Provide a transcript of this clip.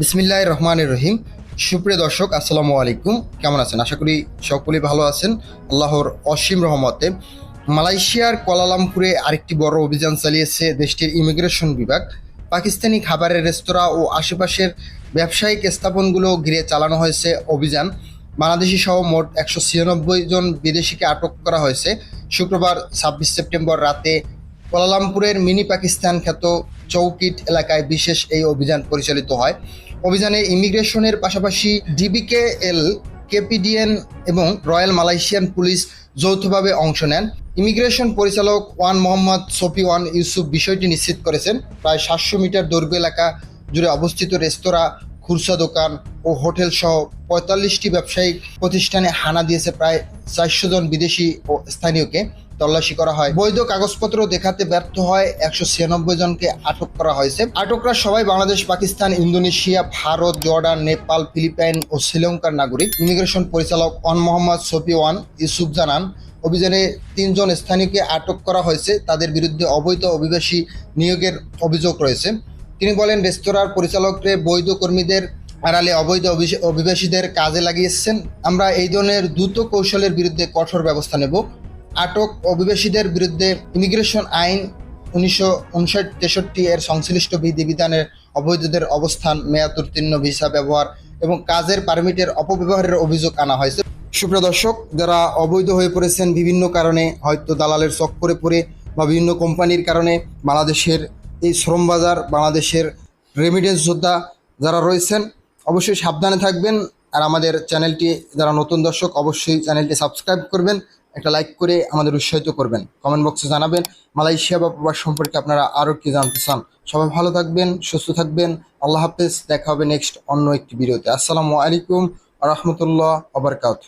বিসমিল্লাহ রহমানের রহিম। সুপ্রিয় দর্শক, আসসালামু আলাইকুম। কেমন আছেন? আশা করি সকলেই ভালো আছেন। আল্লাহর অসীম রহমতে মালয়েশিয়ার কোয়ালালামপুরে আরেকটি বড় অভিযান চালিয়েছে দেশটির ইমিগ্রেশন বিভাগ। পাকিস্তানি খাবারের রেস্তোরাঁ ও আশেপাশের ব্যবসায়িক স্থাপনগুলো ঘিরে চালানো হয়েছে অভিযান। বাংলাদেশি সহ মোট একশো ছিয়ানব্বই জন বিদেশিকে আটক করা হয়েছে। শুক্রবার ছাব্বিশ সেপ্টেম্বর রাতে কোয়ালালামপুরের মিনি পাকিস্তান খ্যাত চৌকিট এলাকায় বিশেষ এই অভিযান পরিচালিত হয়। অভিযানে ইমিগ্রেশনের পাশাপাশি ডিবিকেএল, কেপিডিএন এবং রয়্যাল মালয়েশিয়ান পুলিশ যৌথভাবে অংশ নেন। ইমিগ্রেশন পরিচালক Wan Mohammad Shafi Wan Yusuf বিষয়টি নিশ্চিত করেছেন, প্রায় সাতশো মিটার দৈর্ঘ্য এলাকা জুড়ে অবস্থিত রেস্তোরাঁ খুরসা দোকান ও হোটেল সহ পঁয়তাল্লিশটি ব্যবসায়িক প্রতিষ্ঠানে হানা দিয়েছে প্রায় চারশো জন বিদেশি ও স্থানীয়কে। তল্লাশি করা হয়। বৈধ কাগজপত্র দেখাতে ব্যর্থ হয় একশো ছিয়ানব্বই জনকে আটক করা হয়েছে। আটকরা সবাই Bangladesh, Pakistan, Indonesia, Bharat, Jordan, Nepal, Philippines ও শ্রীলঙ্কার নাগরিক। ইমিগ্রেশন পরিচালক Wan Mohammad Shafi Wan Yusuf জানান, অভিযানে তিনজন স্থানীয়কে আটক করা হয়েছে। তাদের বিরুদ্ধে অবৈধ অভিবাসী নিয়োগের অভিযোগ রয়েছে। তিনি বলেন, রেস্তোরাঁর পরিচালকরে বৈধ কর্মীদের আড়ালে অবৈধ অভিবাসীদের কাজে লাগিয়েছেন। আমরা এই ধরনের দ্রুত কৌশলের বিরুদ্ধে কঠোর ব্যবস্থা নেব। আটক অভিবাসীদের বিরুদ্ধে ইমিগ্রেশন আইন উনিশশো উনষাট তেষট্টি এর সংশ্লিষ্ট বিধিবিধানের অবৈধদের অবস্থান, মেয়াদ উত্তীর্ণ, ভিসা ব্যবহার এবং কাজের পারমিটের অপব্যবহারের অভিযোগ আনা হয়েছে। সুপ্রিয় দর্শক, যারা অবৈধ হয়ে পড়েছেন বিভিন্ন কারণে, হয়তো দালালের চক্করে পড়ে বা বিভিন্ন কোম্পানির কারণে, বাংলাদেশের এই শ্রম বাজার, বাংলাদেশের রেমিডেন্স যোদ্ধা যারা রয়েছেন, অবশ্যই সাবধানে থাকবেন। আর আমাদের চ্যানেলটি যারা নতুন দর্শক, অবশ্যই চ্যানেলটি সাবস্ক্রাইব করবেন, একটা লাইক করে আমাদের উৎসাহিত করবেন। কমেন্ট বক্সে জানাবেন, মালয়েশিয়া বা প্রবাস সম্পর্কে আপনারা আরও কি জানতে চান। সবাই ভালো থাকবেন, সুস্থ থাকবেন, আল্লাহ হাফেজ, দেখা হবে নেক্সট অন্য একটি ভিডিওতে। আসসালামু আলাইকুম রহমতুল্লাহ আবরকাত